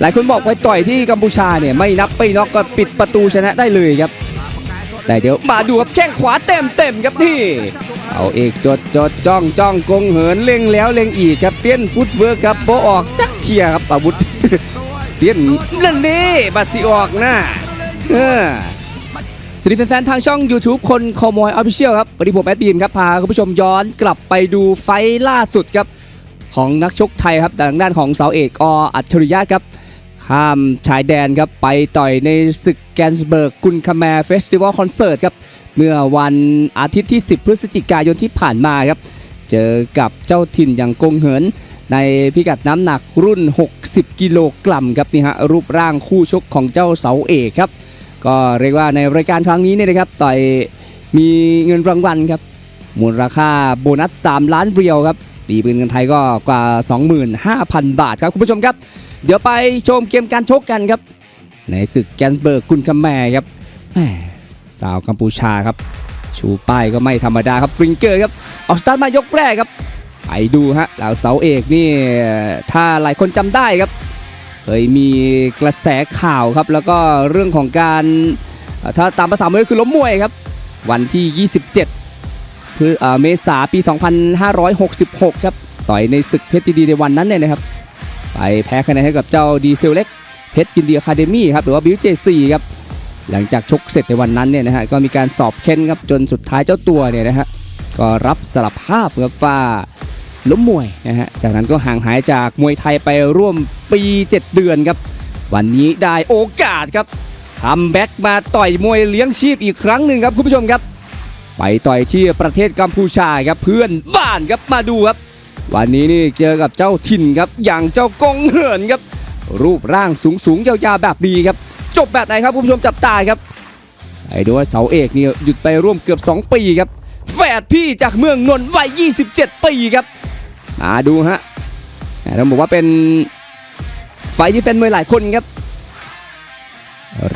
หลายคนบอกไปต่อยที่กัมพูชาเนี่ยไม่นับไม่น็อกก็ปิดประตูชนะได้เลยครับ แต่เดี๋ยวมาดูครับแข้งขวาเต็มเต็มครับนี่เอาเอกจดจดจ้องจ้องกงเหินเล็งแล้วเล็งอีกครับเตี้ยนฟุตเวิร์คครับโบออกจักเทียครับอาวุธเตี้ยนนั่นนี่บัตรสีออกนะเออสวัสดีแฟนๆทางช่อง YouTube คนคอมอยออฟฟิเชียลครับวันนี้ผมแอดบีมครับ พาคุณผู้ชมย้อนกลับไปดูไฟล่าสุดครับ ของนักชกไทยครับแต่ทางด้านของเสาเอกออัจฉริยะครับ ข้ามชายแดนครับไปต่อยในศึกแกนสเบิร์กกุนคาแมร์เฟสติวัลคอนเสิร์ตครับเมื่อวันอาทิตย์ที่ 10 พฤศจิกายนที่ผ่านมาครับ เจอกับเจ้าถิ่นอย่างกงเหิน ในพิกัดน้ำหนักรุ่น 60 กิโลกรัมครับนี่ฮะรูปร่างคู่ชกของเจ้าเสาเอกครับ ก็เรียกว่าในรายการครั้งนี้เนี่ยนะครับต่อยมีเงินรางวัลครับมูลค่าโบนัส 3 ล้านเรียวครับ ตีป็นเงินไทยก็กว่า 25,000 บาทครับคุณผู้ชมครับ เดี๋ยวไปชมเกมการชกกันครับ ในศึกแกนเบิร์กกุนคาแมร์ครับแหม่สาวกัมพูชาครับ ชูป้ายก็ไม่ธรรมดาครับฟริงเกอร์ครับออกสตาร์ทมายกแรกครับไปดูฮะแล้วเสาเอกนี่ถ้าหลายคนจำได้ครับเคยมีกระแสข่าวครับ แล้วก็เรื่องของการถ้าตามภาษามวยก็คือล้มมวยครับ วันที่ 27 เอ่อเมษาปี 2566 ครับต่อยในศึกเพชรดีในวันนั้นเนี่ยนะครับ ไปแพ้คะแนนให้กับเจ้าดีเซลเล็กเพชรยินเดีอะคาเดมี่ครับหรือว่าบิวเจซีครับหลังจากชกเสร็จในวันนั้นเนี่ยนะฮะก็มีการสอบเค้นครับจนสุดท้ายเจ้าตัวเนี่ยนะฮะก็รับสารภาพครับว่าล้มมวยนะฮะจากนั้นก็ห่างหายจากมวยไทยไปร่วมปี 7 เดือนครับ วันนี้ได้โอกาสครับคัมแบ็กมาต่อยมวยเลี้ยงชีพอีกครั้งหนึ่งครับคุณผู้ชมครับ ไปต่อยที่ประเทศกัมพูชาครับเพื่อนบ้านครับมาดูครับ วันนี้นี่เจอกับเจ้าถิ่นครับอย่างเจ้ากงเหินครับ รูปร่างสูงสูงยาวๆแบบนี้ครับ จบแบบไหนครับคุณผู้ชมจับตาครับไอ้ดูว่าเสาเอกนี่หยุดไปร่วมเกือบ 2 ปีครับ แฝดพี่จากเมืองนนท์วัย 27 ปีครับมาดูฮะแหม่ต้องบอกว่าเป็นไฟท์ที่แฟนมวยหลายคนครับ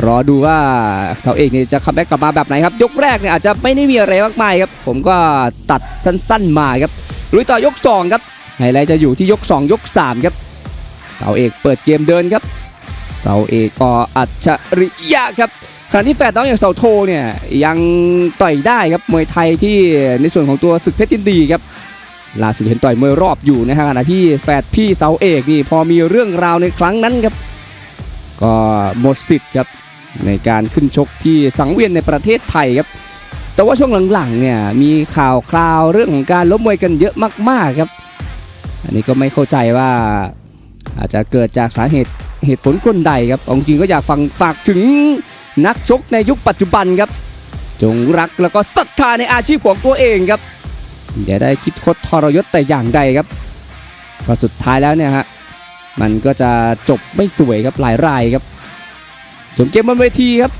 รอดูว่าเสาเอกเนี่ยจะคัมแบ็กกลับมาแบบไหนครับ ยกแรกเนี่ยอาจจะไม่ได้มีอะไรมากมายครับ ผมก็ตัดสั้นๆมาครับลุยต่อยก2ครับไฮไลท์จะอยู่ที่ยก 2 ยก 3 ครับ เสาเอกเปิดเกมเดินครับ เสาเอกออัจฉริยะครับขณะที่แฝดน้องอย่างเสาโทเนี่ยยังต่อยได้ครับมวยไทยที่ในส่วนของตัวศึกเพชรยินดีครับล่าสุดเห็นต่อยมวยรอบอยู่นะฮะขณะที่แฝดพี่เสาเอกนี่พอมีเรื่องราวในครั้งนั้นครับ ก็หมดสิทธิ์ครับในการขึ้นชกที่สังเวียนในประเทศไทยครับ แต่ว่าช่วงหลังๆเนี่ยมีข่าวคราวเรื่องของการล้มมวยกันเยอะมากๆครับ อันนี้ก็ไม่เข้าใจว่าอาจจะเกิดจากสาเหตุเหตุผลกลใดครับอาจริงก็อยากฟังฝากถึงนักชกในยุคปัจจุบันครับ จงรักแล้วก็ศรัทธาในอาชีพของตัวเองครับ อย่าได้คิดคดทรยศแต่อย่างใดครับพราะสุดท้ายแล้วเนี่ยฮะ มันก็จะจบไม่สวยครับหลายรายครับจบเกมบนเวทีครับ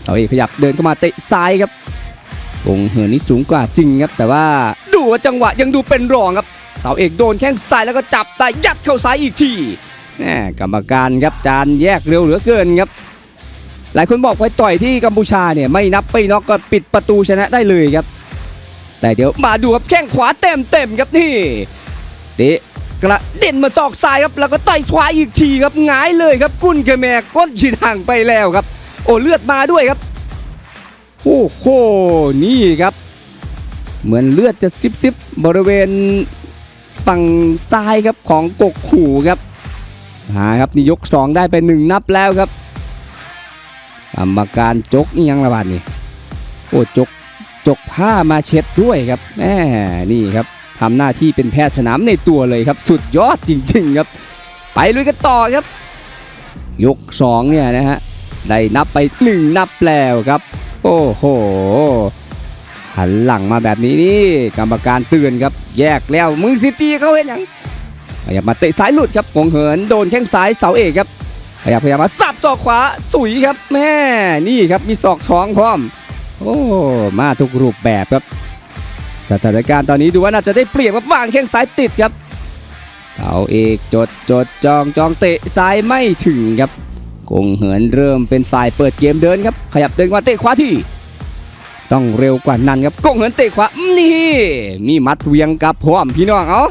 เสาเอกขยับเดินเข้ามาเตะซ้ายครับกงเหินนี่สูงกว่าจริงครับ แต่ว่าดูว่าจังหวะยังดูเป็นรองครับเสาเอกโดนแข้งซ้ายแล้วก็จับแต่ยัดเข้าซ้ายอีกทีแหมกรรมการครับจานแยกเร็วเหลือเกินครับ หลายคนบอกไปต่อยที่กัมพูชาเนี่ยไม่นับไม่น็อกก็ปิดประตูชนะได้เลยครับ แต่เดี๋ยวมาดูครับแข้งขวาเต็มเต็มครับนี่เตะ กระเด็นมาศอกซ้ายครับแล้วก็ต่อยขวาอีกทีครับหงายเลยครับกุนเกแมก้นฉีดห่างไปแล้วครับ โอ้เลือดมาด้วยครับโอ้โหนี่ครับ เหมือนเลือดจะซิบซิบบริเวณฝั่งซ้ายครับของกกหูครับหาครับนี่ยก 2 ได้ไปหนึ่งนับแล้วครับกรรมการจกอีหยังละบาดนี่โอ้จกจกผ้ามาเช็ดด้วยครับแหมนี่ครับ ทำหน้าที่เป็นแพทย์สนามในตัวเลยครับ สุดยอดจริง ๆ ครับ ไปลุยกันต่อครับ ยก2เนี่ยนะฮะได้นับไป 1 นับแล้วครับ โอ้โหหันหลังมาแบบนี้นี่กรรมการเตือนครับ แยกแล้วมึงสิตี้เขาเห็นยังพยายามมาเตะซ้ายหลุดครับกงเหินโดนแข้งซ้ายเสาเอกครับพยายามพยายามมาสับศอกขวาสุยครับแม่นี่ครับมีศอกท้องพร้อม โอ้มาทุกรูปแบบครับ สถานการณ์ตอนนี้ดูว่าน่าจะได้เปรียบครับวางแข้งซ้ายติดครับเสาเอกจดจดจองจองเตะซ้ายไม่ถึงครับกงเหินเริ่มเป็นฝ่ายเปิดเกมเดินครับ ขยับเดินมาเตะขวาที่ ต้องเร็วกว่านั้นครับกงเหินเตะขวานี่มีมัดเวียงกับพร้อมพี่น้องเอา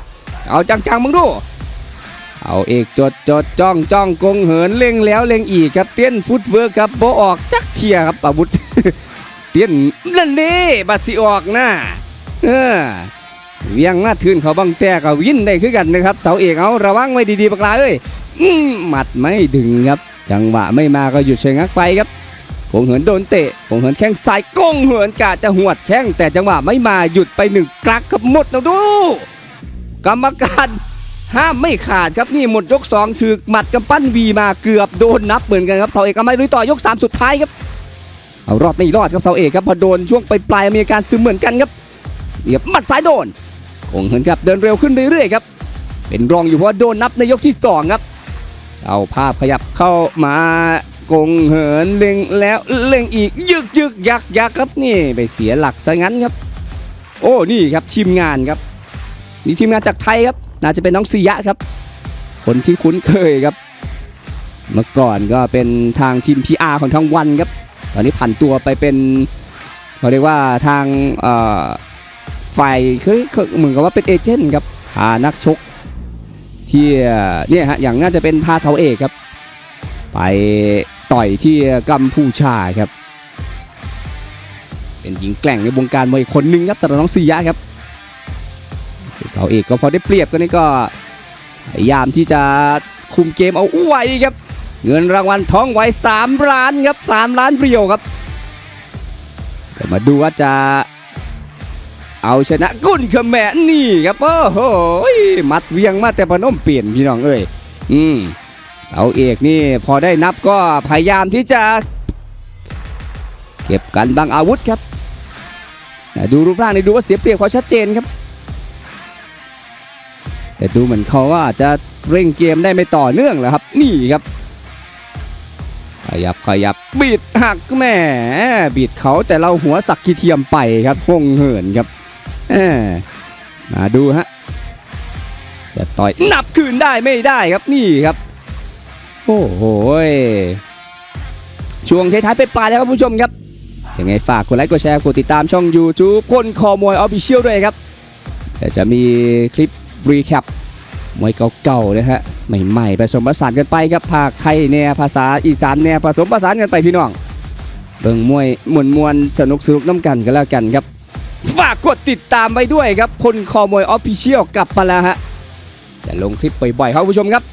เอาจังๆมึงดูเอาเอกจดจดจ้องจ้องกงเหินเล็งแล้วเล็งอีกครับเตี้ยนฟุตเวิร์กครับโบออกจักเทียครับอาวุธเตี้ยนนั่นเด้บัดสิออกนะ เออเวียงมาทืนเขาบังแต่กับวินได้คือกันนะครับ เสาเอกเอาระวังไว้ดีๆปากลาเอ้ยอืมหมัดไม่ดึงครับ จังหวะไม่มาก็หยุดเชงงักไปครับกงเหินโดนเตะกงเหินแข้งซ้ายกงเหินกะจะหวดแข้งแต่จังหวะไม่มาหยุดไปหนึ่งกลักครับหมดแล้วดู กรรมการห้ามไม่ขาดครับนี่หมดยกสองถือหมัดกำปั้นวีมาเกือบโดนนับเหมือนกันครับเสาเอกก็ไม่ลุยต่อยกสามสุดท้ายครับเอารอดไม่รอดครับเสาเอกครับพอโดนช่วงไปปลายมีอาการซึมเหมือนกันครับ เดียบมัดซ้ายโดนคงเหินครับเดินเร็วขึ้นเรื่อยๆครับ เป็นรองอยู่เพราะโดนนับในยกที่สองครับเอาภาพขยับเข้ามากงเหินเล็งแล้วเล็งอีกยึกยึกยักยักครับนี่ไปเสียหลักซะงั้นครับ โอ้นี่ครับทีมงานครับนี่ทีมงานจากไทยครับ น่าจะเป็นน้องซียะครับ คนที่คุ้นเคยครับ เมื่อก่อนก็เป็นทางทีม PR ของทางวันครับ ตอนนี้ผันตัวไปเป็นเขาเรียกว่าทางเอ่อ ฝ่ายคือเหมือนกับว่าเป็นเอเจนต์ครับพานักชกที่เนี่ยฮะอย่างน่าจะเป็นพาเสาเอกครับ ไปต่อยที่กัมพูชาครับ เป็นหญิงแกร่งในวงการมวยคนหนึ่งครับสำหรับน้องซียะครับเสาเอกก็พอได้เปรียบกันนี่ก็พยายามที่จะคุมเกมเอาไว้ครับ เงินรางวัลท้องไว้ 3 ล้านครับ 3 ล้านเรียวครับเดี๋ยวมาดูว่าจะ เอาชนะกุนเขมนี่ครับโอ้โหมัดเวียงมาแต่พนมเปลี่ยนพี่น้องเอ้ยอืมเสาเอกนี่พอได้นับก็พยายามที่จะ เก็บกันบางอาวุธครับแต่ดูรูปร่างนี่ดูว่าเสียเปรียบเขาชัดเจนครับ แต่ดูเหมือนเขาว่าอาจจะเร่งเกมได้ไม่ต่อเนื่องแล้วครับ นี่ครับขยับขยับบิดหักแหมบิดเขาแต่เราหัวสักกีเทียมไปครับคงเหินครับ มาดูฮะเสียต่อยนับคืนได้ไม่ได้ครับนี่ครับ โอ้โหช่วงท้ายๆไปปลายแล้วครับผู้ชมครับยังไงฝากกดไลค์กดแชร์กดติดตามช่อง YouTube คนคอมวยออฟฟิเชียลด้วยครับเดี๋ยวจะมีคลิปรีแคปมวยเก่าๆนะฮะใหม่ๆผสมผสานกันไปครับภาคไทยแนวภาษาอีสานแนวผสมผสานกันไปพี่น้องเบิ่งมวยมวนมวนๆสนุกสนุกน้ำกันกันแล้วกันครับ ฝากกดติดตามไปด้วยครับคนคอมวยออฟฟิเชียลกลับมาแล้วฮะจะลงคลิปบ่อยๆครับผู้ชมครับ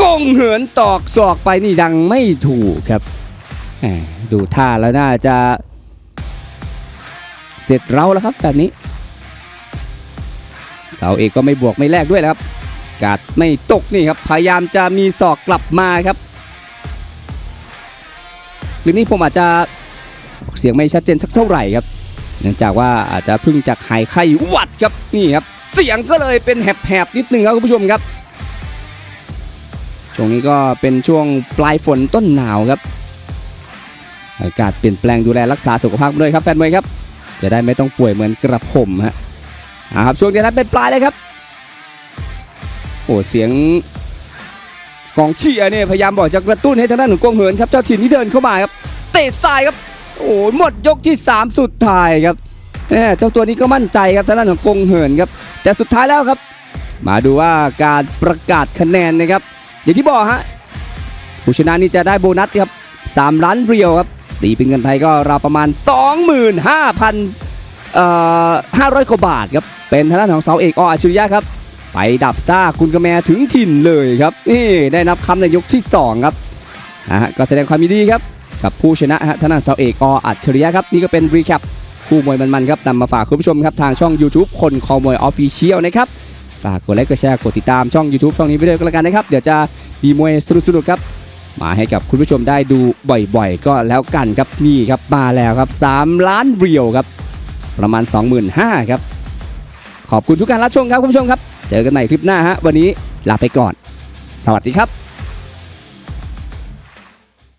กงเหินตอกศอกไปนี่ดังไม่ถูกครับดูท่าแล้วน่าจะ เสร็จเราแล้วครับแบบนี้ เสาเอกก็ไม่บวกไม่แลกด้วยนะครับ กาดไม่ตกนี่ครับ พยายามจะมีศอกกลับมาครับคืนนี้ผมอาจจะเสียงไม่ชัดเจนสักเท่าไหร่ครับ นื่องจากว่าอาจจะเพึ่งจากหายไข้หวัดครับนี่ครับ เสียงก็เลยเป็นแหบๆนิดนึงครับคุณผู้ชมครับช่วงนี้ก็เป็นช่วงปลายฝนต้นหนาวครับ อากาศเปลี่ยนแปลงดูแลรักษาสุขภาพด้วยครับแฟนมวยครับ จะได้ไม่ต้องป่วยเหมือนกระผมฮะอ่าครับช่วงนี้นั้นเป็นปลายเลยครับโอ้เสียงกองเชียร์เนี่ยพยายามบอกจะกระตุ้นให้ทางด้านของกงเหินครับเจ้าถิ่นที่เดินเข้ามาครับเตะซ้ายครับ โอ้หมดยกที่ 3 สุดท้ายครับแม่เจ้าตัวนี้ก็มั่นใจครับทางด้านของกงเหินครับ แต่สุดท้ายแล้วครับ มาดูว่าการประกาศคะแนนนะครับ อย่างที่บอกฮะผู้ชนะนี่จะได้โบนัสครับ3ล้านเรียวครับตีเป็นเงินไทยก็ราวประมาณ 25,000เอ่อ500กว่าบาทครับ เป็นทางด้านของเสาเอกออัจฉริยะครับ ไปดับซ่าคุณกระแมถึงถิ่นเลยครับ นี่ได้นับคำในยกที่ 2 ครับฮะก็แสดงความยินดีครับ กับผู้ชนะฮะทางด้าเสาเอกออัจฉริยะครับนี่ก็เป็นรีแคปคู่มวยมันๆครับนำมาฝากคุณผู้ชมครับทางช่อง YouTube คนคอมวยออฟฟิเชียลนะครับฝากกดไลค์กดแชร์กดติดตามช่อง YouTube ช่องนี้ไปด้วยกันแล้วกันนะครับ เดี๋ยวจะมีมวยสนุกๆครับ มาให้กับคุณผู้ชมได้ดูบ่อยๆ ก็แล้วกันครับนี่ครับมาแล้วครับ 3 ล้านเรียวครับ ประมาณ 25,000ครับ ขอบคุณทุกการรับชมครับคุณผู้ชมครับ เจอกันใหม่คลิปหน้าฮะวันนี้ลาไปก่อน สวัสดีครับ